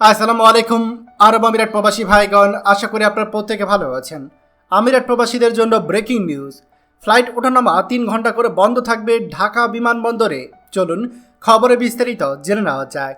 আসসালামু আলাইকুম আরব আমিরাট প্রবাসী ভাইগণ, আশা করি আপনারা প্রত্যেকে ভালো আছেন। আমিরাট প্রবাসীদের জন্য ব্রেকিং নিউজ ফ্লাইট ওঠানামা তিন ঘণ্টা করে বন্ধ থাকবে ঢাকা বিমানবন্দরে। চলুন খবরে বিস্তারিত জেনে নেওয়া যায়।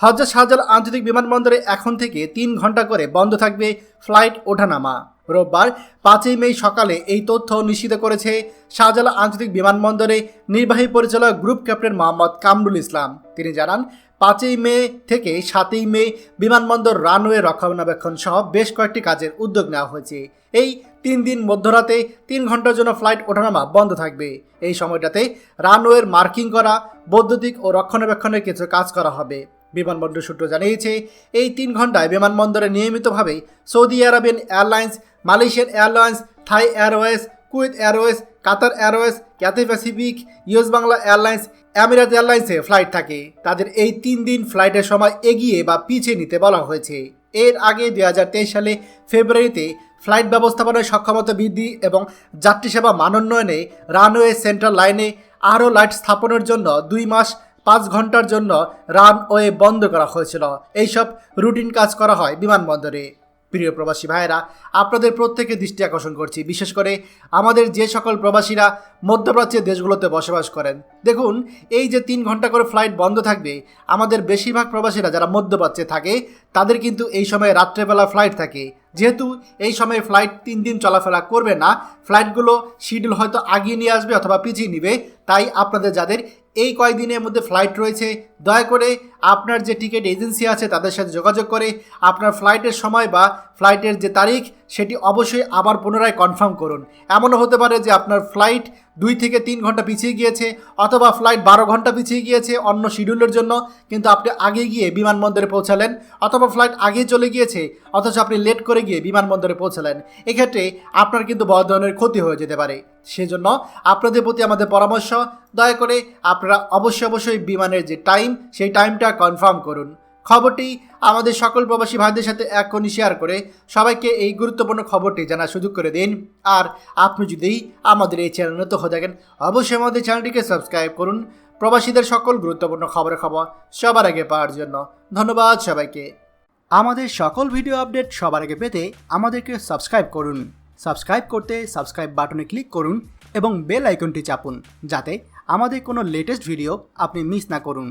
হজরত শাহজাল আন্তর্জাতিক বিমানবন্দরে এখন থেকে তিন ঘণ্টা করে বন্ধ থাকবে ফ্লাইট ওঠানামা। রোববার পাঁচই মে সকালে এই তথ্য নিশ্চিত করেছে শাহজালা আঞ্চলিক বিমানবন্দরে নির্বাহী পরিচালক গ্রুপ ক্যাপ্টেন মোহাম্মদ কামরুল ইসলাম। তিনি জানান, পাঁচই মে থেকে সাতই মে বিমানবন্দর রানওয়ে রক্ষণাবেক্ষণ সহ বেশ কয়েকটি কাজের উদ্যোগ নেওয়া হয়েছে। এই তিন দিন মধ্যরাতে তিন ঘণ্টার জন্য ফ্লাইট ওঠানামা বন্ধ থাকবে। এই সময়টাতে রানওয়ের মার্কিং করা, বৈদ্যুতিক ও রক্ষণাবেক্ষণের কিছু কাজ করা হবে। বিমানবন্দর সূত্র জানিয়েছে, এই তিন ঘন্টায় বিমানবন্দরে নিয়মিতভাবে Saudi Arabian airlines, Malaysian airlines, Thai airways, Kuwait airways, Qatar airways Cathay Pacific, US Bangla airlines, আমিরাত এয়ারলাইন্সে ফ্লাইট থাকে। তাদের এই তিন দিন ফ্লাইটের সময় এগিয়ে বা পিছিয়ে নিতে বলা হয়েছে। এর আগে দু হাজার তেইশ সালে ফেব্রুয়ারিতে ফ্লাইট ব্যবস্থাপনায় সক্ষমতা বৃদ্ধি এবং যাত্রী সেবা মানোন্নয়নে রানওয়ে সেন্ট্রাল লাইনে আরও লাইট স্থাপনের জন্য দুই মাস পাঁচ ঘণ্টার জন্য রানওয়ে বন্ধ করা হয়েছিল। এইসব রুটিন কাজ করা হয় বিমানবন্দরে। প্রিয় প্রবাসী ভাইয়েরা, আপনাদের প্রত্যেকে দৃষ্টি আকর্ষণ করছি। বিশেষ করে আমাদের যে সকল প্রবাসীরা মধ্যপ্রাচ্যের দেশগুলোতে বসবাস করেন। দেখুন, এই যে তিন ঘণ্টা করে ফ্লাইট বন্ধ থাকবে, আমাদের বেশিরভাগ প্রবাসীরা যারা মধ্যপ্রাচ্যে থাকে, তাদের কিন্তু এই সময় রাত্রেবেলা ফ্লাইট থাকে। যেহেতু এই সময় ফ্লাইট তিন দিন চলাফেরা করবে না, ফ্লাইটগুলো শিডিউল হয়তো আগিয়ে নিয়ে আসবে অথবা পিছিয়ে নিবে। তাই আপনাদের যাদের এই কয়েকদিনের মধ্যে ফ্লাইট রয়েছে দয়া করে আপনার যে টিকিট এজেন্সি আছে তাদের সাথে যোগাযোগ করে আপনার ফ্লাইটের সময় বা ফ্লাইটের যে তারিখ সেটি অবশ্যই আবার পুনরায় কনফার্ম করুন। এমনও হতে পারে যে আপনার ফ্লাইট দুই থেকে তিন ঘণ্টা পিছিয়ে গিয়েছে অথবা ফ্লাইট বারো ঘণ্টা পিছিয়ে গিয়েছে অন্য শিডিউলের জন্য, কিন্তু আপনি আগে গিয়ে বিমানবন্দরে পৌঁছালেন অথবা ফ্লাইট আগে চলে গিয়েছে অথচ আপনি লেট করে গিয়ে বিমানবন্দরে পৌঁছালেন। এক্ষেত্রে আপনার কিন্তু বড় ধরনের ক্ষতি হয়ে যেতে পারে। সেজন্য আপনাদের প্রতি আমাদের পরামর্শ, দয়া করে আপনারা অবশ্যই অবশ্যই বিমানের যে টাইম সেই টাইমটা কনফার্ম করুন। খবরটি আমাদের সকল প্রবাসী ভাইদের সাথে কোণে শেয়ার করে সবাইকে এই গুরুত্বপূর্ণ খবরটি জানার সুযোগ করে দিন। আর আপনি যদি আমাদের এই চ্যানেল নতুন হয়ে থাকেন, অবশ্যই আমাদের চ্যানেলটিকে সাবস্ক্রাইব করুন। প্রবাসীদের সকল গুরুত্বপূর্ণ খবরের খবর সবার আগে পাওয়ার জন্য ধন্যবাদ সবাইকে। আমাদের সকল ভিডিও আপডেট সবার আগে পেতে আমাদেরকে সাবস্ক্রাইব করুন। সাবস্ক্রাইব করতে সাবস্ক্রাইব বাটনে ক্লিক করুন এবং বেল আইকনটি চাপুন, যাতে আমাদের কোনো লেটেস্ট ভিডিও আপনি মিস না করুন।